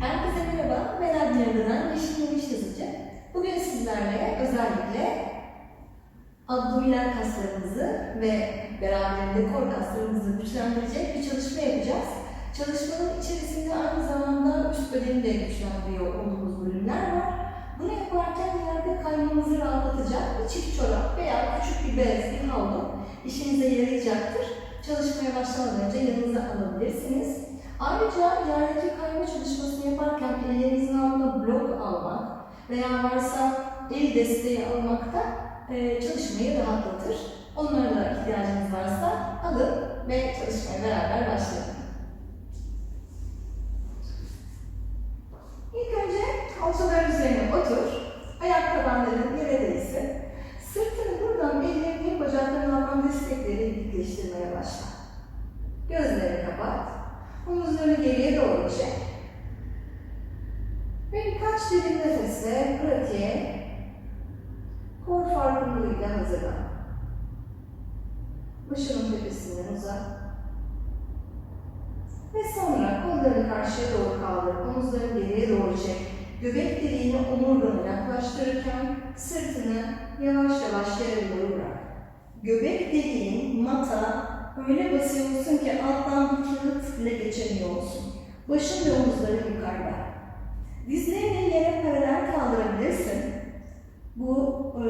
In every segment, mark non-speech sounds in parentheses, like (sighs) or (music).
Herkese merhaba, ben Adnan Yalı'dan Yeşil Yemiş Yazıcı. Bugün sizlerle özellikle abdominal kaslarımızı ve beraberinde kor kaslarımızı güçlendirecek bir çalışma yapacağız. Çalışmanın içerisinde aynı zamanda üst bedeni de güçlendiriyor olduğumuz bölümler var. Bunu yaparken yerde kaymamızı rahatlatacak bir çift çorap veya küçük bir bez, bir havlu işinize yarayacaktır. Çalışmaya başlamadan önce yanınıza alabilirsiniz. Ayrıca yerdeki kayma çalışmasını yaparken ellerinizin altına blok almak veya varsa el desteği almak da e, çalışmayı rahatlatır. Onlara da ihtiyacınız varsa alın ve çalışmaya beraber başlayalım. İlk önce kalçaların üzerine otur. Ayak tabanların yere değsin. Sırtını buradan ellerini bacaklarının altından destekleri dikleştirmeye başla. Gözlerini kapat. Omuzlarını geriye doğru çek. Ve birkaç derin nefesle pratiğe kor farkındalığıyla hazırlan. Başının tepesinden uzat. Ve sonra kollarını karşıya doğru kaldır. Omuzlarını geriye doğru çek. Göbek deliğini omurgana yaklaştırırken sırtını yavaş yavaş yere doğru bırak. Göbek deliğin mata öyle basıyorsun ki alttan bir kağıt bile geçemiyor olsun. Başın ve omuzların yukarıda. Dizlerini yere paralel kaldırabilirsin. Bu e,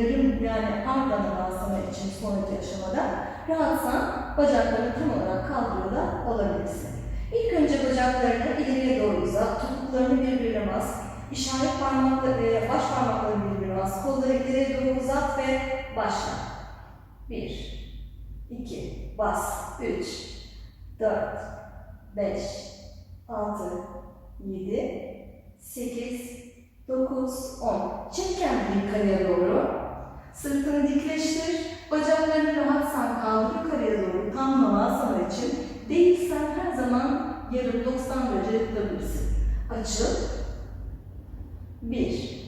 yarım yani ardından asana için sonraki aşamada rahatsan bacaklarını tam olarak kaldırıyor da olabilirsin. İlk önce bacaklarını ileriye doğru uzat, topuklarını birbirine bas, işaret parmakları, e, baş parmaklarını birbirine bas, kolları ileriye doğru uzat ve başla. Bir, iki, bas, üç, dört, beş, altı, yedi, sekiz, dokuz, on. Çek kendini yukarıya doğru. Sırtını dikleştir. Bacaklarını rahatsan kaldır yukarıya doğru. Tam namaskar için. Değilsen her zaman yarım 90 derece tutabilirsin. Açıl. Bir,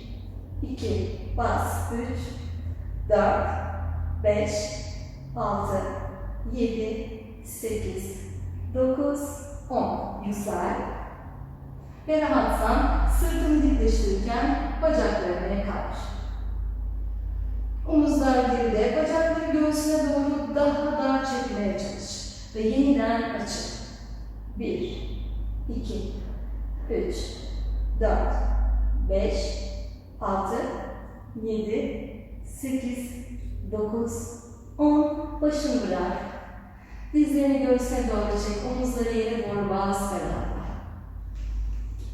iki, bas, üç, dört, beş, altı, yedi, sekiz, dokuz, on. Yüksel. Ve rahatsan sırtını dikleştirirken bacaklarını kaldır. Omuzlar geride, bacakları göğsüne doğru daha daha çekmeye çalış. Ve yeniden açıl. Bir, iki, üç, dört, beş, altı, yedi, sekiz, dokuz, on. Başını bırak. Dizlerini göğsüne doğru çek, omuzları yere doğru rahatla.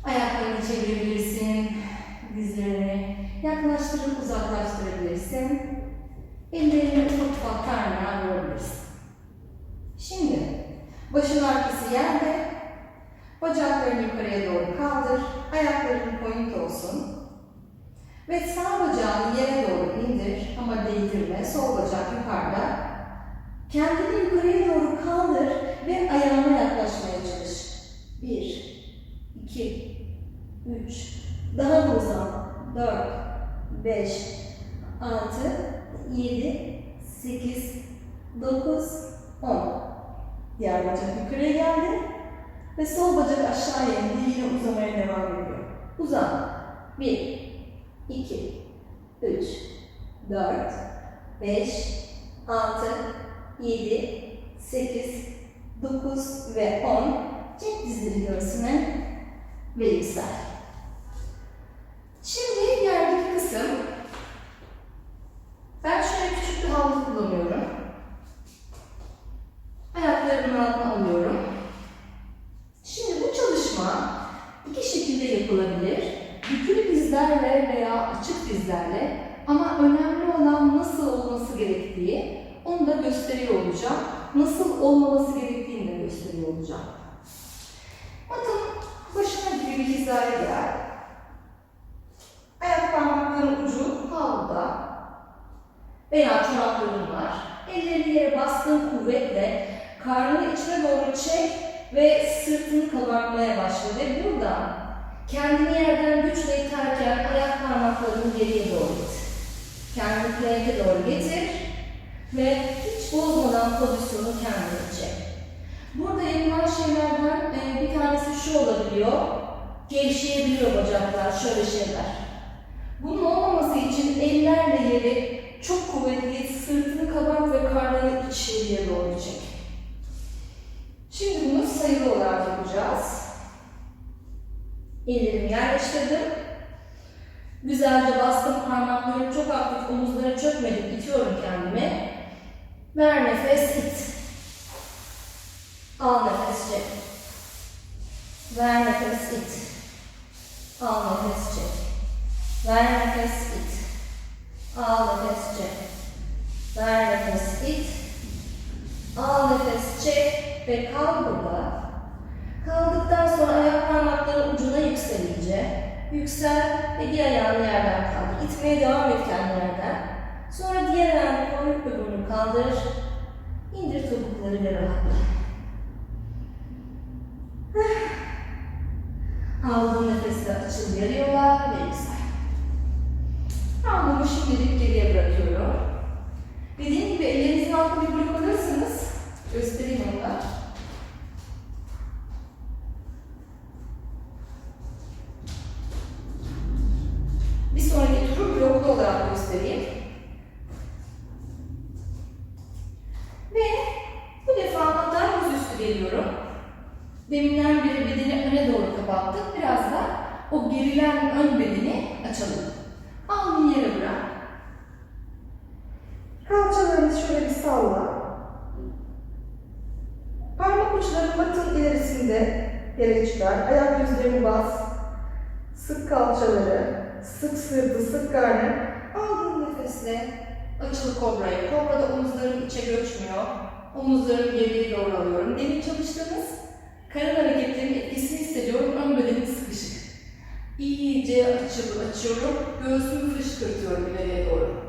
Ayaklarını çevirebilirsin, dizlerini yaklaştırıp uzaklaştırabilirsin. Ellerini ufak ufak karnına vurabilirsin. Şimdi başın arkası yerde, bacaklarını yukarıya doğru kaldır, ayakların point olsun. Ve sağ bacağını yere doğru indir ama değdirme, sol bacak yukarıda. Kendini yukarıya doğru kaldır ve ayağına yaklaşmaya çalış. Bir, 2, 3, daha da uzan. 4, 5, 6, 7, 8, 9, 10. Diğer bacak yukarıya geldi. Ve sol bacak aşağıya indi. Yine uzamaya devam ediyor. Uzan. 1, 2, 3, 4, 5, 6, 7, 8, 9 ve 10. Çek dizleri göğsüne ve yüksel. Şimdi yerdeki kısım, ben şöyle küçük bir havlu kullanıyorum. Ayaklarımın altına alıyorum. Şimdi bu çalışma iki şekilde yapılabilir. Bükülü dizlerle veya açık dizlerle ama önemli olan nasıl olması gerektiği onu da gösteriyor olacağım. Nasıl olmaması gerektiğini de gösteriyor olacağım. Matın başına gibi bir hizaya gel. Ayak parmaklarının ucu havluda veya çorapların var. Ellerini yere bastığın kuvvetle karnını içine doğru çek ve sırtını kabartmaya başla ve buradan kendini yerden güçle iterken ayak parmaklarını geriye doğru getir. Kendini plank'e doğru getir ve bozmadan pozisyonu kendine çek. Burada yapılan şeylerden e, bir tanesi şu olabiliyor. gevşeyebiliyor bacaklar, şöyle şeyler. Bunun olmaması için ellerle yeri çok kuvvetli, sırtını kabart ve karnını içeriye doğru çek. Şimdi bunu sayılı olarak yapacağız. Ellerimi yerleştirdim. Güzelce bastım parmaklarımı çok hafif omuzlara çökmedim, itiyorum kendimi. Ver nefes, it. Al nefes, çek. Ver nefes, it. Al nefes, çek. Ver nefes, it. Al nefes, çek. Ver nefes, it. Al nefes, çek ve kal burada. Kaldıktan sonra ayak parmakları ucuna yüksel iyice. Yüksel ve bir ayağını yerden kaldır. İtmeye devam et kendi yerden. Sonra diğer ayağını koy, öbürünü kaldır. İndir topukları ve rahatla. (sighs) Aldığın nefesle açıl yarı yola ve yüksel. Alnımı şimdilik geriye bırakıyorum. Dediğim gibi ellerinizin altında bir blok alırsınız. Göstereyim onu da. Bir sonraki turu bloklu olarak göstereyim. Ve bu defa hatta yüzüstü geliyorum. Deminden beri bedeni öne doğru kapattık. Biraz da o gerilen ön bedeni açalım. Alnını yere bırak. Kalçalarını şöyle bir salla. Parmak uçları matın ilerisinde yere çıkar. Ayak yüzlerini bas. Sık kalçaları, sık sırtı, sık karnı. Aldığın nefesle açıl kobrayı. Kobrada omuzların içe göçmüyor. Omuzlarımı geriye doğru alıyorum. Demin çalıştığımız karın hareketlerinin etkisini hissediyorum. Ön bedenim sıkışık. İyice açıp açıyorum. Göğsümü fışkırtıyorum ileriye doğru.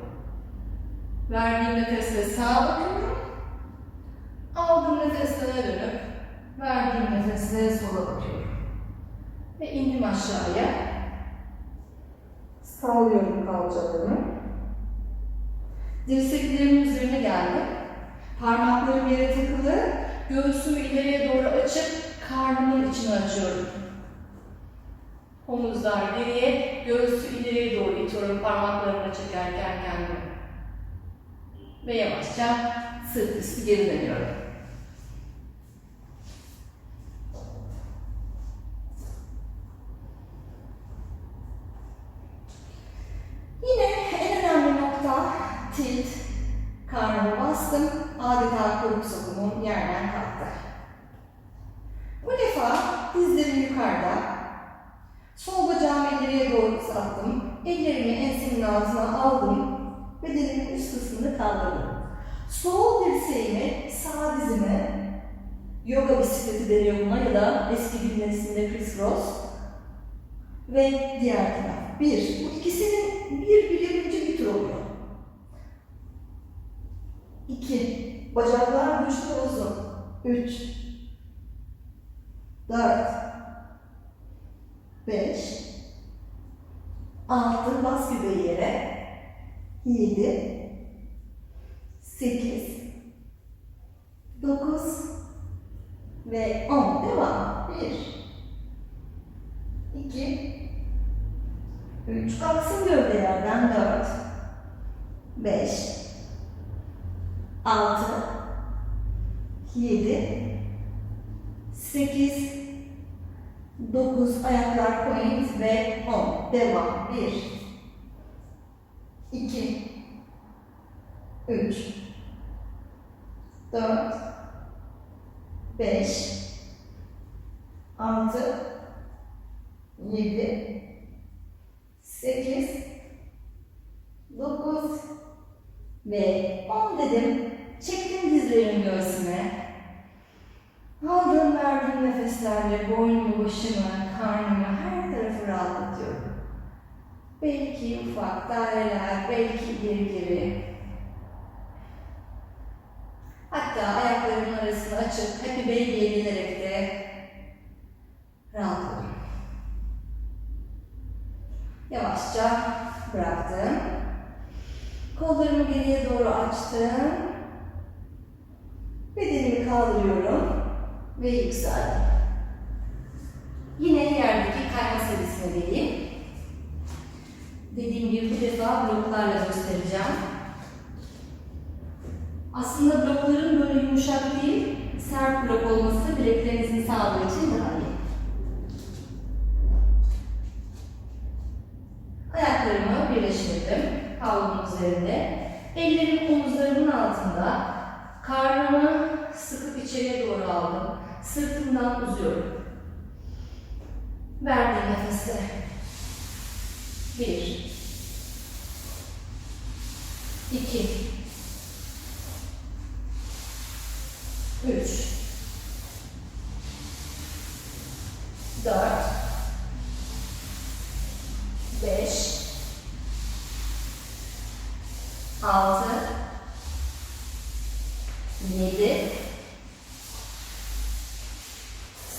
Verdiğim nefesle sağa bakıyorum. Aldığım nefesle dönüp verdiğim nefesle sola bakıyorum. Ve indim aşağıya. Sallıyorum kalçalarımı. Dirseklerimin üzerine geldim. Parmaklarım yere takılı. Göğsümü ileriye doğru açıp karnımın içini açıyorum. Omuzlar geriye, göğsü ileriye doğru itiyorum parmaklarımla çekerken kendimi. Ve yavaşça sırt üstü geri dönüyorum. Yine en önemli nokta tilt. Karnımı bastım. Adeta kuyruk sokumum yerden kalktı. Bu defa dizlerim yukarıda. Sol bacağımı ileriye doğru uzattım. Ellerimi ensemin altına aldım. Bedenimin üst kısmını kaldırdım. Sol dirseğimi, sağ dizimi, yoga bisikleti deniyor ya da eski bilmesinde Chris Ross ve diğer taraf. Bir. Bu ikisinin bir bilebilince bir tur oluyor. İki. Bacaklar güçlü uzun. Üç. Dört. Beş. Altı. Bas göbeği yere. Yedi. Sekiz. Dokuz. Ve on. Devam. Bir. İki. Üç. Kalksın gövdelerden. Dört. Beş. Altı. Yedi. Sekiz. Dokuz. Ayaklar point ve on. Devam. Bir. İki. Üç. Dört. Beş. Altı. Yedi. Sekiz. Dokuz. Ve on dedim. Çektim dizlerimi göğsüme. Aldığım verdiğim nefeslerle boynumu, başımı, karnımı, her tarafı rahatlatıyorum. Belki ufak daireler, belki ileri geri. Hatta ayaklarımın arasını açıp happy baby'ye gelerek de rahatladım. Yavaşça bıraktım. Kollarımı geriye doğru açtım. Bedenimi kaldırıyorum ve yükseldim. Yine yerdeki kayma kısmına geleyim. Dediğim gibi bir defa bloklarla göstereceğim. Aslında blokların böyle yumuşak değil, sert blok olması bileklerinizin sağlığı için daha iyi. Ayaklarımı birleştirdim havlunun üzerinde. Ellerim omuzlarımın altında. Karnımı sıkıp içeriye doğru aldım. Sırtımdan uzuyorum. Verdiğim nefeste. Bir. iki, Üç. Dört. Beş. Altı. Yedi.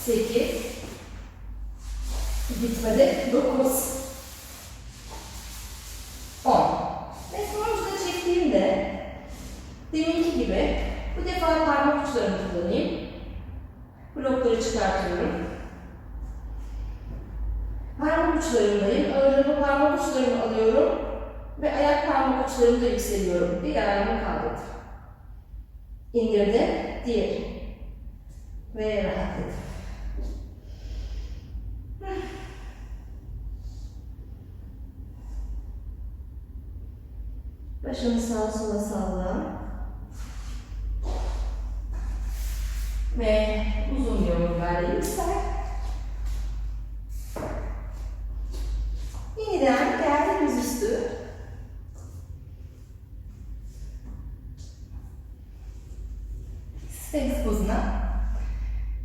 Sekiz. Bitmedi. Dokuz. On. Ve sonuçta çektiğimde deminki gibi defa parmak uçlarımı kullanayım. Blokları çıkartıyorum. Parmak uçlarındayım. Ağırlığımı parmak uçlarımı alıyorum ve ayak parmak uçlarımda yükseliyorum. Bir ayağımı kaldırdım. İndirdim. Diğeri. Ve rahatladım. Başını sağa sola salla. Ve uzun bir omurgayla yüksel. Yeniden gel yüzüstü. Sphinx pozuna.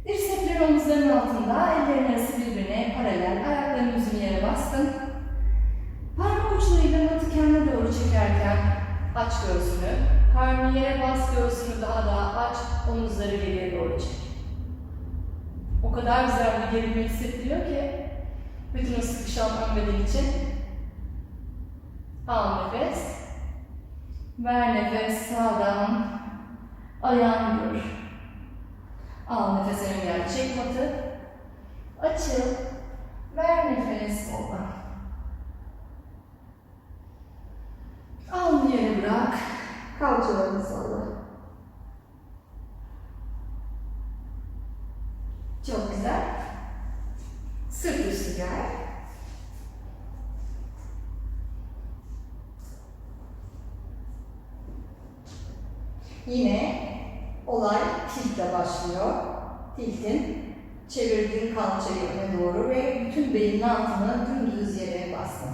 Dirseklerin omuzların altında, ellerin arası birbirine paralel, ayakların yüzünü yere bastın. Parmak uçlarıyla matı kendine doğru çekerken aç göğsünü. Karnını yere bas, göğsünü daha da aç, omuzları geriye doğru çek. O kadar gerilme hissettiriyor ki bütün o sıkışan ön beden için. Al nefes. Ver nefes sağdan. Ayağını gör. Al nefes ön yer. Çek matı. Açıl. Ver nefes soldan. Alnı yere bırak. Kalçalarını salla. Çok güzel. Sırt üstü gel. Yine olay tiltle başlıyor. Tiltin çevirdiğin kalçayı öne doğru ve bütün belinin altını dümdüz yere bastın.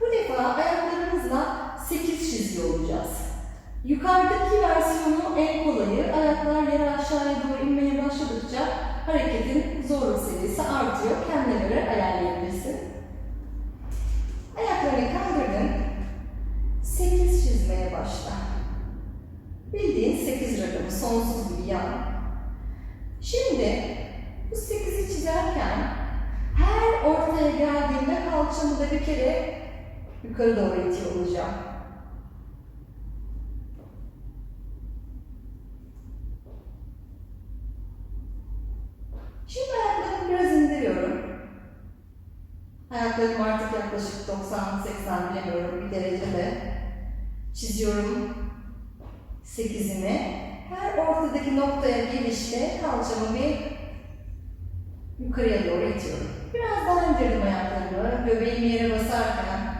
Bu defa ayaklarımızla 8 çizgi olacağız. Yukarıdaki versiyonu en kolayı. Ayaklar yere aşağıya doğru inmeye başladıkça hareketin zorluk seviyesi artıyor. Kendine göre ayarlayabilirsin. Ayaklarını kaldırdın. 8 çizmeye başla. Bildiğin 8 rakamı sonsuz bir yan. Şimdi bu 8'i çizerken her ortaya geldiğinde kalçamı da bir kere yukarı doğru itiyor olacağım. Şimdi ayaklarımı biraz indiriyorum. Ayaklarım artık yaklaşık 90-80 bilemiyorum bir derecede. Çiziyorum 8'imi. Her ortadaki noktaya gelişte kalçamı bir yukarıya doğru itiyorum. Biraz daha indirdim ayaklarımı. Göbeğimi yere basarken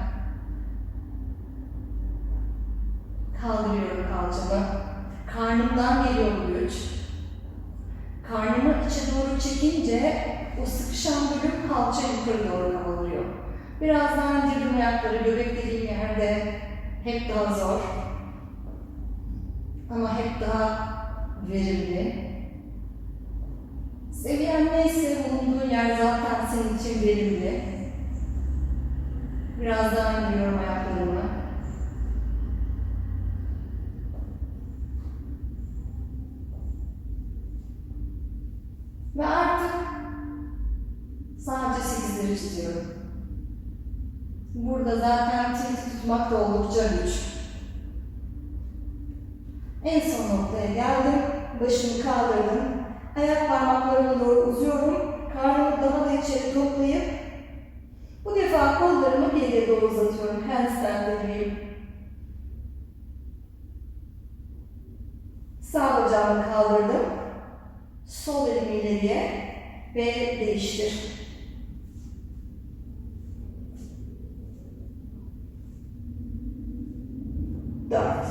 kaldırıyorum kalçamı. Karnımdan geliyor bu güç. Karnımı içe doğru çekince o sıkışan bölüm kalça yukarı doğru kaldırıyor. Biraz daha indirdim ayakları. Göbek dediğim yerde hep daha zor. Ama hep daha verimli. Seviyen neyse bulunduğun yer zaten senin için verimli. Biraz daha indiriyorum ayaklarımı. Ve artık sadece sekizleri çiziyorum. Burada zaten tilt tutmak da oldukça güç. En son noktaya geldim. Başımı kaldırdım. Ayak parmaklarıma doğru uzuyorum. Karnımı daha da içeri toplayıp bu defa kollarımı geriye doğru uzatıyorum. Handstand dediğim. Sağ bacağımı kaldırdım. Sol elimi ileriye ve değiştir. Dört.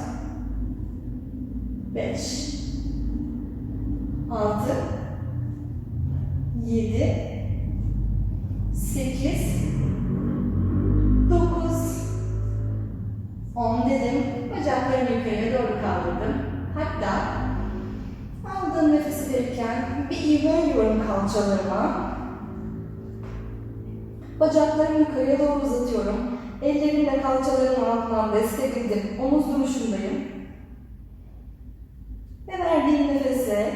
Beş. Altı. Yedi. Sekiz. Dokuz. On dedim. Bacaklarımı yukarıya doğru kaldırdım. Hatta aldığım nefesi verirken bir ivmeliyorum kalçalarıma. Bacaklarımı yukarıya doğru uzatıyorum. Ellerimle kalçalarımın altından destekledim. Omuz duruşundayım. Ve verdiğim nefese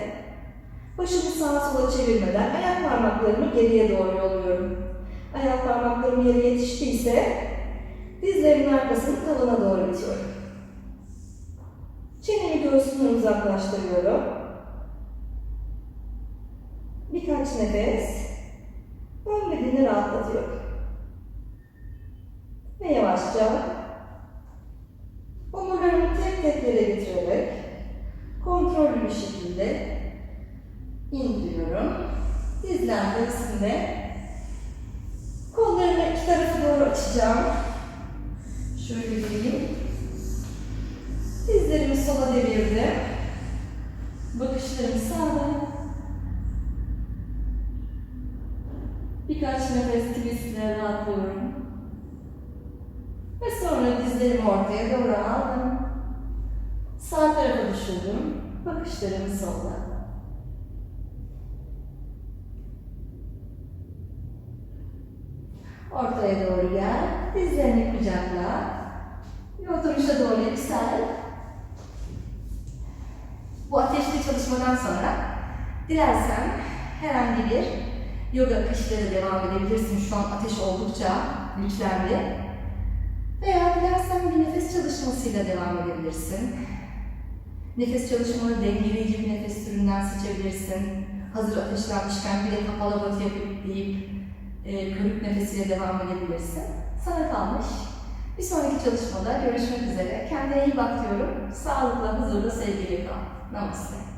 başımı sağa sola çevirmeden ayak parmaklarımı geriye doğru yolluyorum. Ayak parmaklarım yere yetiştiyse dizlerimin arkasını tavana doğru itiyorum. Çenemi göğsümden uzaklaştırıyorum. Birkaç nefes ön bedeni rahatlatıyorum. Ve yavaşça omurlarımı tek tek yere getirerek kontrollü bir şekilde indiriyorum. Dizler arasında kollarımı iki tarafa doğru açacağım. Şöyle diyeyim. Dizlerimi sola devirdim. Bakışlarım sağda. Birkaç nefes twistle rahatlıyorum. Ve sonra dizlerimi ortaya doğru aldım. Sağ tarafa düşürdüm. Bakışlarım solda. Ortaya doğru gel. Dizlerini kucakla. Ve oturuşa doğru yüksel. Bu ateşli çalışmadan sonra dilersen herhangi bir yoga akışları devam edebilirsin. Şu an ateş oldukça güçlendi. Veya dilersen bir nefes çalışmasıyla devam edebilirsin. Nefes çalışmanı dengeleyici bir nefes türünden seçebilirsin. Hazır ateşlenmişken bir de kapalı bat yapıp deyip e, körük nefesiyle devam edebilirsin. Sana kalmış. Bir sonraki çalışmada görüşmek üzere. Kendine iyi bak diyorum. Sağlıkla, huzurla, sevgiyle kal. Namaste.